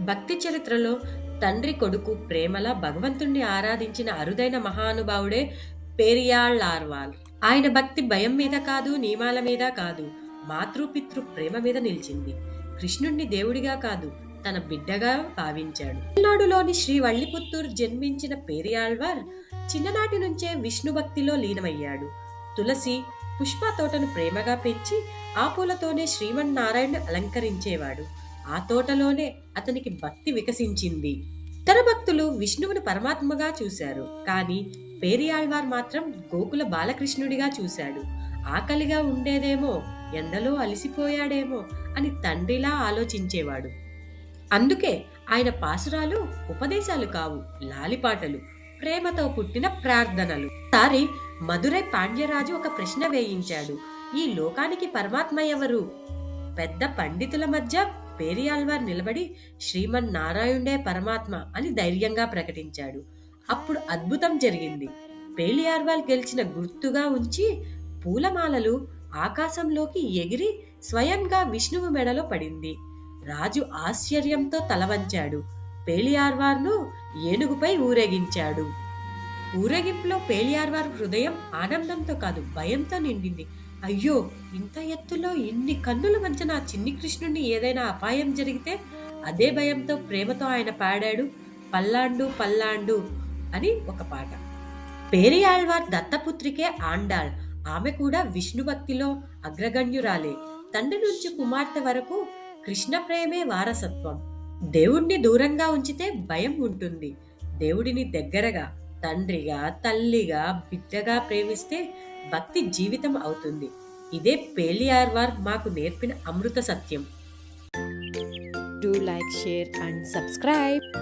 భక్తి చరిత్రలో తండ్రి కొడుకు ప్రేమలా భగవంతుణ్ణి ఆరాధించిన అరుదైన మహానుభావుడే పెరియాళ్ళార్వాల్ ఆయన భక్తి భయం మీద కాదు నియమాల మీద కాదు మాతృపితృ ప్రేమ మీద నిలిచింది. కృష్ణుణ్ణి దేవుడిగా కాదు తన బిడ్డగా భావించాడు. తమిళనాడులోని శ్రీ వల్లిపుత్తూరు జన్మించిన పేరియాళ్వార్ చిన్ననాటి నుంచే విష్ణు భక్తిలో లీనమయ్యాడు. తులసి పుష్ప తోటను ప్రేమగా పెంచి ఆ పూలతోనే శ్రీమన్నారాయణ అలంకరించేవాడు. ఆ తోటలోనే అతనికి భక్తి వికసించింది. ఇతర భక్తులు విష్ణువుని పరమాత్మగా చూశారు. కానీ పేరియాళ్వార్ మాత్రం గోకుల బాలకృష్ణుడిగా చూశాడు. ఆకలిగా ఉండేదేమో ఎండలో అలిసిపోయాడేమో అని తండ్రిలా ఆలోచించేవాడు. అందుకే ఆయన పాసురాలు ఉపదేశాలు కావు లాలిపాటలు. ప్రేమతో పుట్టిన ప్రార్థనలు. సారి మధురై పాండ్యరాజు ఒక ప్రశ్న వేయించాడు. ఈ లోకానికి పరమాత్మ ఎవరు? పెద్ద పండితుల మధ్య పేరియాల్వార్ నిలబడి శ్రీమన్ నారాయణే పరమాత్మ అని ధైర్యంగా ప్రకటించాడు. అప్పుడు అద్భుతం జరిగింది. పేలియార్వాల్ గెలిచిన గుర్తుగా ఉంచి పూలమాలలు ఆకాశంలోకి ఎగిరి స్వయంగా విష్ణువు మెడలో పడింది. రాజు ఆశ్చర్యంతో తలవంచాడు. పేలియార్వార్ను ఏనుగుపై ఊరేగించాడు. ఊరేగింపులో పేలియార్వార్ హృదయం ఆనందంతో కాదు భయంతో నిండింది. అయ్యో ఇంత ఎత్తులో ఇన్ని కన్నుల మధ్య నా చిన్ని కృష్ణుడిని ఏదైనా అపాయం జరిగితే అదే భయంతో ప్రేమతో ఆయన పాడాడు పల్లాండు పల్లాండు అని ఒక పాట. పేరియాళ్వార్ దత్తపుత్రికే ఆండాళ్. ఆమె కూడా విష్ణు భక్తిలో అగ్రగణ్యురాలే. తండ్రి నుంచి కుమార్తె వరకు కృష్ణ ప్రేమే వారసత్వం. దేవుణ్ణి దూరంగా ఉంచితే భయం ఉంటుంది. దేవుడిని దగ్గరగా తండ్రిగా తల్లిగా బిడ్డగా ప్రేమిస్తే భక్తి జీవితం అవుతుంది. ఇదే పేలియార్వార్ మాకు నేర్పిన అమృత సత్యం. Do like share and subscribe